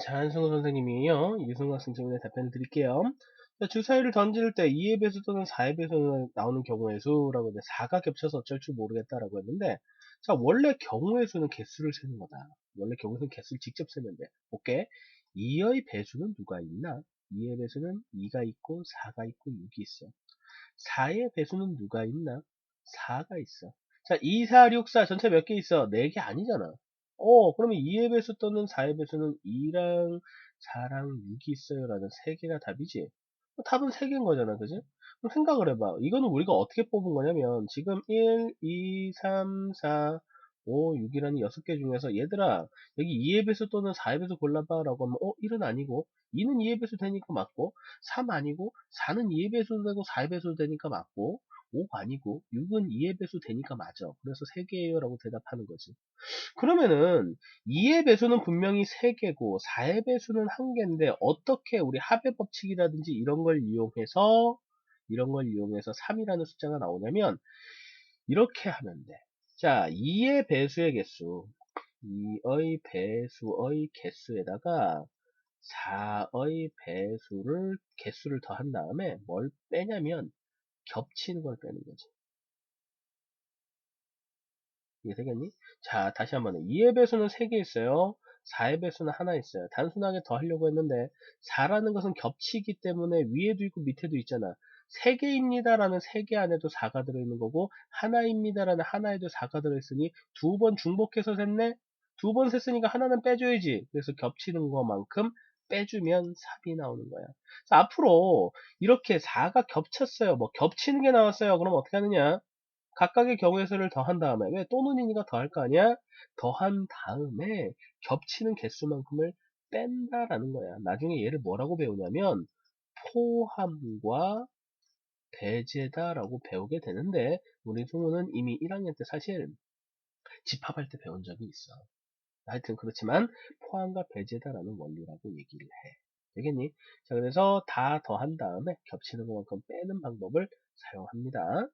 자, 한승우 선생님이에요. 학생 질문에 답변을 드릴게요. 자, 주사위를 던질 때 2의 배수 또는 4의 배수 나오는 경우의 수라고 이제 4가 겹쳐서 어쩔 줄 모르겠다라고 했는데, 자, 원래 경우의 수는 개수를 세는 거다. 원래 경우의 수는 개수를 직접 세면 돼. 오케이? 2의 배수는 누가 있나? 2의 배수는 2가 있고, 4가 있고, 6이 있어. 4의 배수는 누가 있나? 4가 있어. 자, 2, 4, 6, 4 전체 몇 개 있어? 4개 아니잖아. 어, 그러면 2의 배수 또는 4의 배수는 2랑 4랑 6이 있어요. 라는 3개가 답이지. 어, 답은 3개인 거잖아. 그지? 그럼 생각을 해봐. 이거는 우리가 어떻게 뽑은 거냐면, 지금 1, 2, 3, 4, 5, 6이라는 6개 중에서, 얘들아, 여기 2의 배수 또는 4의 배수 골라봐. 라고 하면, 어, 1은 아니고, 2는 2의 배수 되니까 맞고, 3 아니고, 4는 2의 배수 되고, 4의 배수 되니까 맞고, 5 아니고, 6은 2의 배수 되니까 맞아. 그래서 3개예요. 라고 대답하는 거지. 그러면은 2의 배수는 분명히 3개고 4의 배수는 1개인데 어떻게 우리 합의 법칙이라든지 이런 걸 이용해서 이런 걸 이용해서 3이라는 숫자가 나오냐면 이렇게 하면 돼. 자, 2의 배수의 개수 2의 배수의 개수에다가 4의 배수를 개수를 더한 다음에 뭘 빼냐면 겹치는 걸 빼는 거지. 이해되겠니? 자, 다시 한 번 2의 배수는 3개 있어요. 4의 배수는 하나 있어요. 단순하게 더 하려고 했는데 4라는 것은 겹치기 때문에 위에도 있고 밑에도 있잖아. 3개입니다 라는 3개 안에도 4가 들어있는 거고 하나입니다 라는 하나에도 4가 들어있으니 두 번 중복해서 셌네? 두번 셌으니까 하나는 빼줘야지. 그래서 겹치는 것만큼 빼주면 3이 나오는 거야. 앞으로 이렇게 4가 겹쳤어요. 뭐 겹치는 게 나왔어요. 그럼 어떻게 하느냐? 각각의 경우의 수를 더한 다음에 왜 또는이니까 더할 거 아니야? 더한 다음에 겹치는 개수만큼을 뺀다라는 거야. 나중에 얘를 뭐라고 배우냐면 포함과 배제다라고 배우게 되는데 우리 승우는 이미 1학년 때 사실 집합할 때 배운 적이 있어. 하여튼 그렇지만 포함과 배제다라는 원리라고 얘기를 해. 되겠니? 자 그래서 다 더한 다음에 겹치는 것만큼 빼는 방법을 사용합니다.